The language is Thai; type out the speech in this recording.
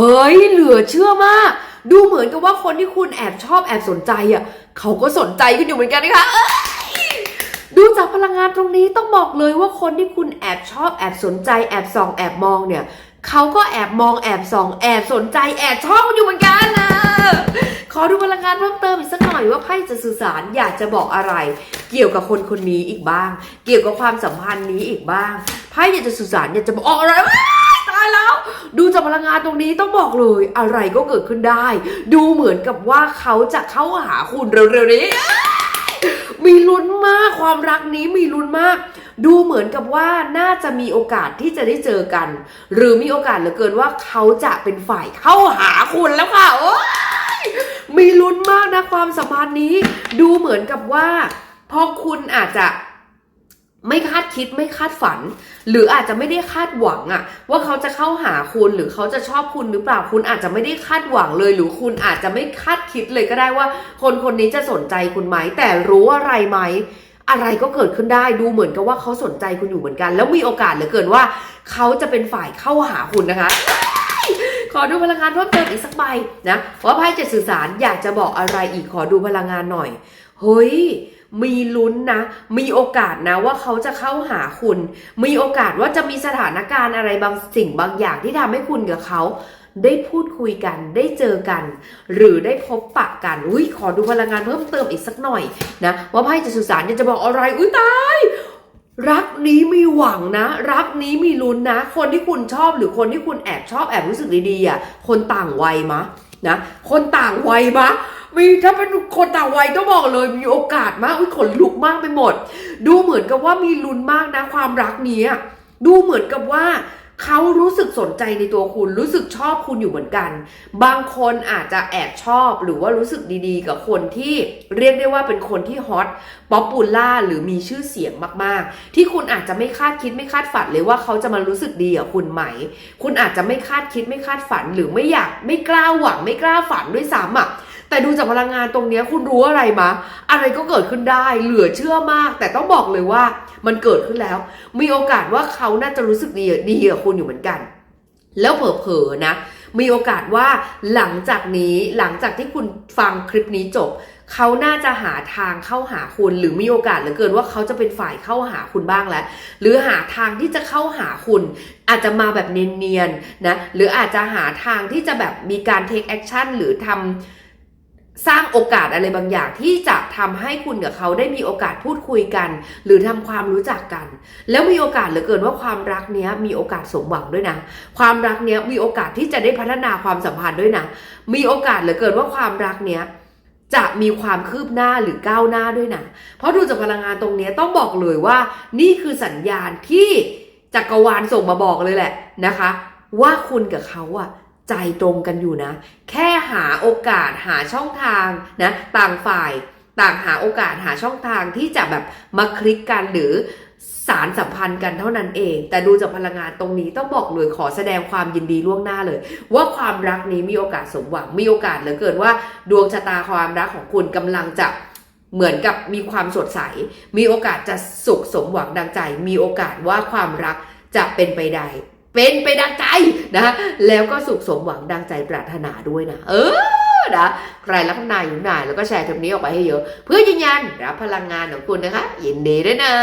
เฮ้ยเหลือเชื่อมาก ดูเหมือนกับว่าคนที่คุณแอบชอบแอบสนใจอะเขาก็สนใจคุณอยู่เหมือนกันนะคะดูจากพลังงานตรงนี้ต้องบอกเลยว่าคนที่คุณแอบชอบแอบสนใจแอบส่องแอบมองเนี่ยเขาก็แอบมองแอบส่องแอบสนใจแอบชอบคุณอยู่เหมือนกันนะขอดูพลังงานเพิ่มเติมอีกสักหน่อยว่าไพ่จะสื่อสารอยากจะบอกอะไร เกี่ยวกับคนคนนี้อีกบ้าง เกี่ยวกับความสัมพันธ์นี้อีกบ้างไพ่อยากจะสื่อสารอยากจะบอกอะไร ดูจากพลังงานตรงนี้ต้องบอกเลยอะไรก็เกิดขึ้นได้ ดูเหมือนกับว่าเขาจะเข้าหาคุณเร็วๆนี้ มีลุ้นมากความรักนี้มีลุ้นมาก ดูเหมือนกับว่าน่าจะมีโอกาสที่จะได้เจอกัน หรือมีโอกาสเหลือเกินว่าเขาจะเป็นฝ่ายเข้าหาคุณแล้วค่ะโอ้ยมีลุ้นมากนะความสัมพันธ์นี้ ดูเหมือนกับว่าพอคุณอาจจะ ไม่คาดคิดไม่คาดฝัน หรืออาจจะไม่ได้คาดหวังอะว่าเขาจะเข้าหาคุณหรือเขาจะชอบคุณหรือเปล่าคุณอาจจะไม่ได้คาดหวังเลย หรือคุณอาจจะไม่คาดคิดเลยก็ได้ว่า คนคนนี้จะสนใจคุณไหมแต่รู้อะไรไหมอะไรก็เกิดขึ้นได้ดูเหมือนกับว่าเขาสนใจคุณอยู่เหมือนกัน แล้วมีโอกาสเหลือเกินว่า เขาจะเป็นฝ่ายเข้าหาคุณนะคะขอดูพลังงานเพิ่มเติมอีกสักใบนะว่าไพ่จะสื่อสารอยากจะบอกอะไรอีกขอดูพลังงานหน่อยเฮ้ย มีลุ้นนะ มีโอกาสนะว่าเขาจะเข้าหาคุณ มีโอกาสว่าจะมีสถานการณ์อะไรบางสิ่งบางอย่างที่ทำให้คุณกับเขา ได้พูดคุยกัน ได้เจอกัน หรือได้พบปะกัน อุ้ยขอดูพลังงานเพิ่มเติมอีกสักหน่อยนะว่าไพ่จะสื่อสารจะบอกอะไร อุ้ยตายรักนี้มีหวังนะ รักนี้มีลุ้นนะ คนที่คุณชอบหรือคนที่คุณแอบชอบแอบรู้สึกดีๆอะคนต่างวัยมะนะ คนต่างวัยมะ มีถ้าเป็นคนต่างวัยต้องบอกเลยมีโอกาสมากอุ้ยขนลุกมากไปหมด ดูเหมือนกับว่ามีลุ้นมากนะความรักนี้ดูเหมือนกับว่าเขารู้สึกสนใจในตัวคุณรู้สึกชอบคุณอยู่เหมือนกัน บางคนอาจจะแอบชอบหรือว่ารู้สึกดีๆ กับคนที่เรียกได้ว่าเป็นคนที่ฮอตป๊อปปูล่าหรือมีชื่อเสียงมากๆ ที่คุณอาจจะไม่คาดคิดไม่คาดฝันเลยว่าเขาจะมารู้สึกดีกับคุณไหม คุณอาจจะไม่คาดคิดไม่คาดฝันหรือไม่อยากไม่กล้าหวังไม่กล้าฝันด้วยซ้ำอะ แต่ดูจากพลังงานตรงนี้คุณรู้อะไรมาอะไรก็เกิดขึ้นได้ เหลือเชื่อมาก แต่ต้องบอกเลยว่ามันเกิดขึ้นแล้ว มีโอกาสว่าเขาน่าจะรู้สึกดีดีกับคุณอยู่เหมือนกัน แล้วเผลอๆนะ มีโอกาสว่าหลังจากนี้หลังจากที่คุณฟังคลิปนี้จบ เขาน่าจะหาทางเข้าหาคุณ หรือมีโอกาสเหลือเกินว่าเขาจะเป็นฝ่ายเข้าหาคุณบ้างแล้ว หรือหาทางที่จะเข้าหาคุณอาจจะมาแบบเนียนๆนะ หรืออาจจะหาทางที่จะแบบมีการ take action หรือทำ สร้างโอกาสอะไรบางอย่างที่จะทำให้คุณกับเขาได้มีโอกาสพูดคุยกัน หรือทำความรู้จักกัน แล้วมีโอกาสเหลือเกินว่าความรักเนี้ยมีโอกาสสมหวังด้วยนะ ความรักเนี้ยมีโอกาสที่จะได้พัฒนาความสัมพันธ์ด้วยนะ มีโอกาสเหลือเกินว่าความรักเนี้ยจะมีความคืบหน้าหรือก้าวหน้าด้วยนะ เพราะดูจากพลังงานตรงนี้ต้องบอกเลยว่า นี่คือสัญญาณที่จักรวาลส่งมาบอกเลยแหละนะคะ ว่าคุณกับเขาอะ ใจตรงกันอยู่นะ แค่หาโอกาสหาช่องทางนะต่างฝ่ายต่างหาโอกาสหาช่องทางที่จะแบบมาคลิกกันหรือสารสัมพันธ์กันเท่านั้นเอง แต่ดูจากพลังงานตรงนี้ต้องบอกเลยขอแสดงความยินดีล่วงหน้าเลย ว่าความรักนี้มีโอกาสสมหวังมีโอกาสเหลือเกินว่า ดวงชะตาความรักของคุณกำลังจะเหมือนกับมีความสดใส มีโอกาสจะสุขสมหวังดังใจ มีโอกาสว่าความรักจะเป็นไปได้ เป็นไปดังใจนะ แล้วก็สุขสมหวังดังใจปรารถนาด้วยนะ เออนะใครรักนายอยู่นายแล้วก็แชร์คลิปนี้ออกไปให้เยอะ เพื่อยืนยันรับพลังงานของคุณนะคะ ยินดีด้วยนะ